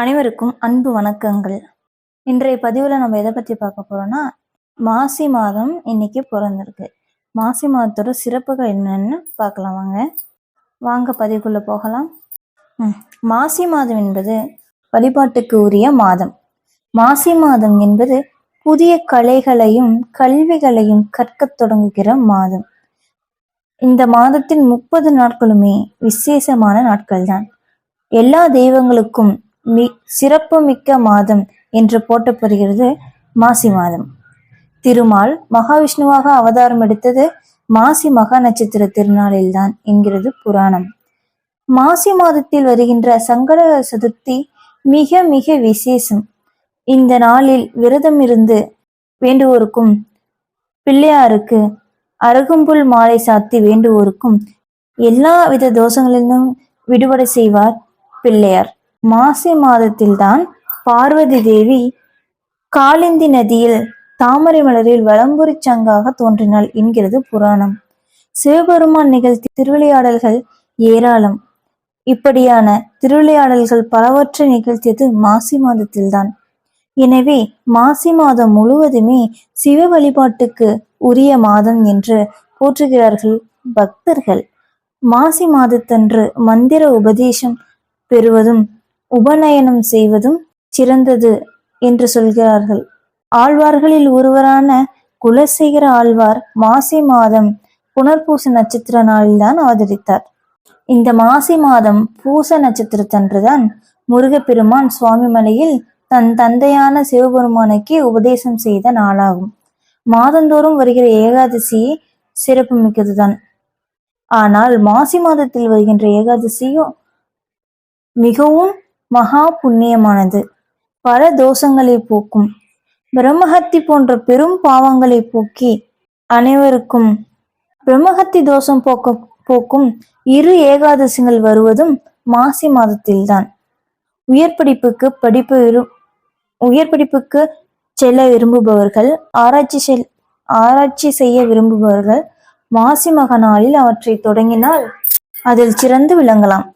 அனைவருக்கும் அன்பு வணக்கங்கள். இன்றைய பதிவில் நம்ம எதை பற்றி பார்க்க போகிறோன்னா மாசி மாதம் இன்னைக்கு பிறந்திருக்கு. மாசி மாதத்தோட சிறப்புகள் என்னென்னு பார்க்கலாம் வாங்க. வாங்க பதிவுக்குள்ளே போகலாம். ம், மாசி மாதம் என்பது வழிபாட்டுக்கு உரிய மாதம். மாசி மாதம் என்பது புதிய கலைகளையும் கல்விகளையும் கற்கத் தொடங்குகிற மாதம். இந்த மாதத்தின் முப்பது நாட்களுமே விசேஷமான நாட்கள்தான். எல்லா தெய்வங்களுக்கும் மி சிறப்பு மிக்க மாதம் என்று போட்டப்படுகிறது மாசி மாதம். திருமால் மகாவிஷ்ணுவாக அவதாரம் எடுத்தது மாசி மகா நட்சத்திர திருநாளில்தான் என்கிறது புராணம். மாசி மாதத்தில் வருகின்ற சங்கட சதுர்த்தி மிக மிக விசேஷம். இந்த நாளில் விரதம் இருந்து வேண்டுவோருக்கும் பிள்ளையாருக்கு அருகம்புல் மாலை சாத்தி வேண்டுவோருக்கும் எல்லா வித தோஷங்களிலும் விடுபட செய்வார் பிள்ளையார். மாசி மாதத்தில்தான் பார்வதி தேவி காளிந்தி நதியில் தாமரை மலரில் வலம்புரி சங்காக தோன்றினாள் என்கிறது புராணம். சிவபெருமான் நிகழ்த்தி திருவிளையாடல்கள் ஏராளம். இப்படியான திருவிளையாடல்கள் பலவற்றை நிகழ்த்தியது மாசி மாதத்தில்தான். எனவே மாசி மாதம் முழுவதுமே சிவ வழிபாட்டுக்கு உரிய மாதம் என்று போற்றுகிறார்கள் பக்தர்கள். மாசி மாதத்தன்று மந்திர உபதேசம் பெறுவதும் உபநயனம் செய்வதும் சிறந்தது என்று சொல்கிறார்கள். ஆழ்வார்களில் ஒருவரான குலசேகர ஆழ்வார் மாசி மாதம் புனர்பூச நட்சத்திர நாளில்தான் அவதரித்தார் இந்த மாசி மாதம் பூச நட்சத்திரத்தன்றுதான் முருகப்பெருமான் சுவாமி மலையில் தன் தந்தையான சிவபெருமானுக்கு உபதேசம் செய்த நாளாகும். மாதந்தோறும் வருகிற ஏகாதசி சிறப்பு மிக்கதுதான் ஆனால் மாசி மாதத்தில் வருகின்ற ஏகாதசியோ மிகவும் மகா புண்ணியமானது. பல தோஷங்களை போக்கும். பிரம்மஹத்தி போன்ற பெரும் பாவங்களை போக்கி அனைவருக்கும் பிரம்மஹத்தி தோஷம் போக்க போக்கும் இரு ஏகாதசிகள் வருவதும் மாசி மாதத்தில்தான். உயர் படிப்புக்கு படிப்பு விரு உயர் படிப்புக்கு செல்ல விரும்புபவர்கள் ஆராய்ச்சி செல் ஆராய்ச்சி செய்ய விரும்புபவர்கள் மாசி மக நாளில் அவற்றை தொடங்கினால் அதில் சிறந்து விளங்கலாம்.